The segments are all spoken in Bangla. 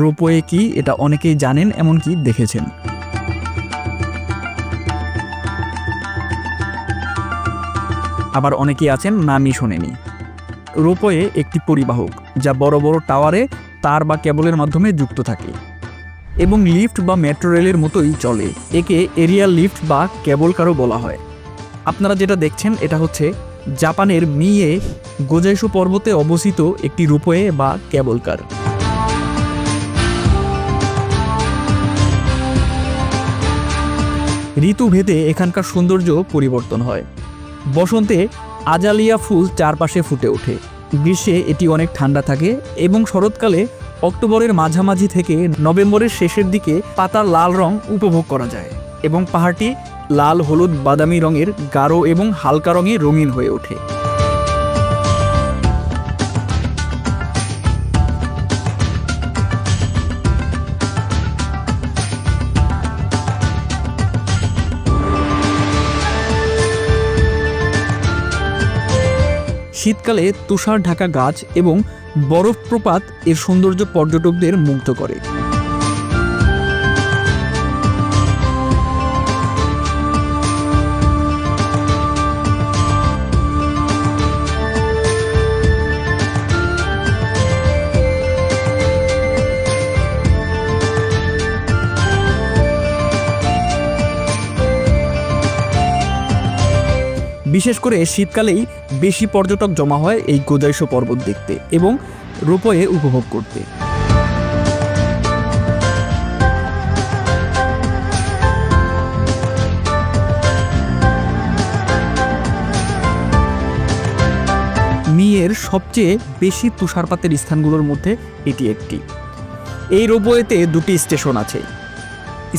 রোপওয়ে কি এটা অনেকেই জানেন, এমনকি দেখেছেন। আবার অনেকেই আছেন, নামই শোনেনি। রোপওয়ে একটি পরিবাহক, যা বড় বড় টাওয়ারে তার বা কেবলের মাধ্যমে যুক্ত থাকে এবং লিফট বা মেট্রো রেলের মতোই চলে। একে এরিয়াল লিফট বা কেবল কারও বলা হয়। আপনারা যেটা দেখছেন, এটা হচ্ছে জাপানের মিয়ে গোজাইশু পর্বতে অবস্থিত একটি রূপওয়ে বা কেবল কার ঋতুভেদে এখানকার সৌন্দর্য পরিবর্তন হয়। বসন্তে আজালিয়া ফুল চারপাশে ফুটে ওঠে। গ্রীষ্মে এটি অনেক ঠান্ডা থাকে এবং শরৎকালে অক্টোবরের মাঝামাঝি থেকে নভেম্বরের শেষের দিকে পাতার লাল রং উপভোগ করা যায় এবং পাহাড়টি লাল, হলুদ, বাদামি রঙের গাঢ় এবং হালকা রঙে রঙিন হয়ে ওঠে। শীতকালে তুষার ঢাকা গাছ এবং বরফপ্রপাত এর সৌন্দর্য পর্যটকদের মুগ্ধ করে। বিশেষ করে শীতকালেই বেশি পর্যটক জমা হয় এই গোজাইশো পর্বত দেখতে এবং রোপওয়ে উপভোগ করতে। মিয়ের সবচেয়ে বেশি তুষারপাতের স্থানগুলোর মধ্যে এটি একটি। এই রোপওয়েতে দুটি স্টেশন আছে।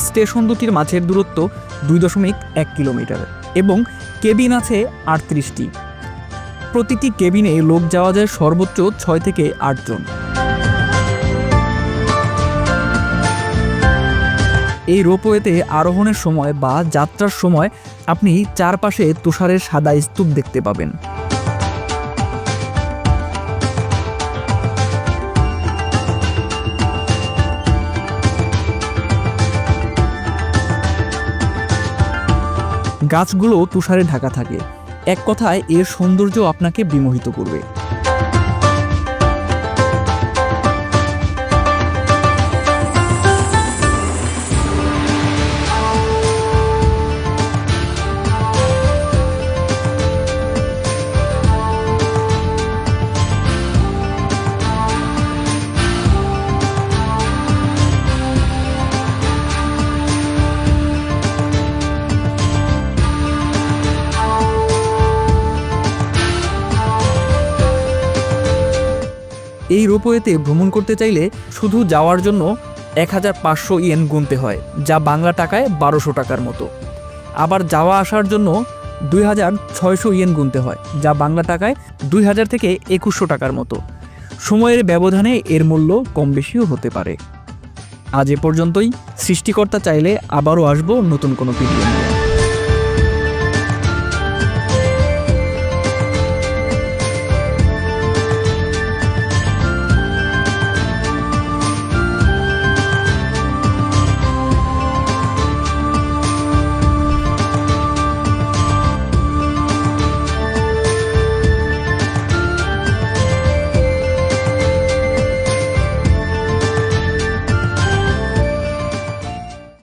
স্টেশন দুটির মাঝের দূরত্ব দুই দশমিক এক কিলোমিটার। এবং কেবিন আছে আটত্রিশটি। প্রতিটি কেবিনে লোক যাওয়া যায় সর্বোচ্চ ছয় থেকে আটজন এই রোপওয়েতে আরোহণের সময় বা যাত্রার সময় আপনি চারপাশে তুষারের সাদা স্তূপ দেখতে পাবেন। গাছগুলো তুষারে ঢাকা থাকে। এক কথায় এর সৌন্দর্য আপনাকে বিমোহিত করবে। এই রোপওয়েতে ভ্রমণ করতে চাইলে শুধু যাওয়ার জন্য এক হাজার পাঁচশো ইয়েন গুনতে হয়, যা বাংলা টাকায় বারোশো টাকার মতো। আবার যাওয়া আসার জন্য দুই হাজার ছয়শো ইয়েন গুনতে হয়, যা বাংলা টাকায় দুই হাজার থেকে একুশশো টাকার মতো। সময়ের ব্যবধানে এর মূল্য কম বেশিও হতে পারে। আজ এ পর্যন্তই। সৃষ্টিকর্তা চাইলে আবারও আসব নতুন কোনো ভিডিও নিয়ে।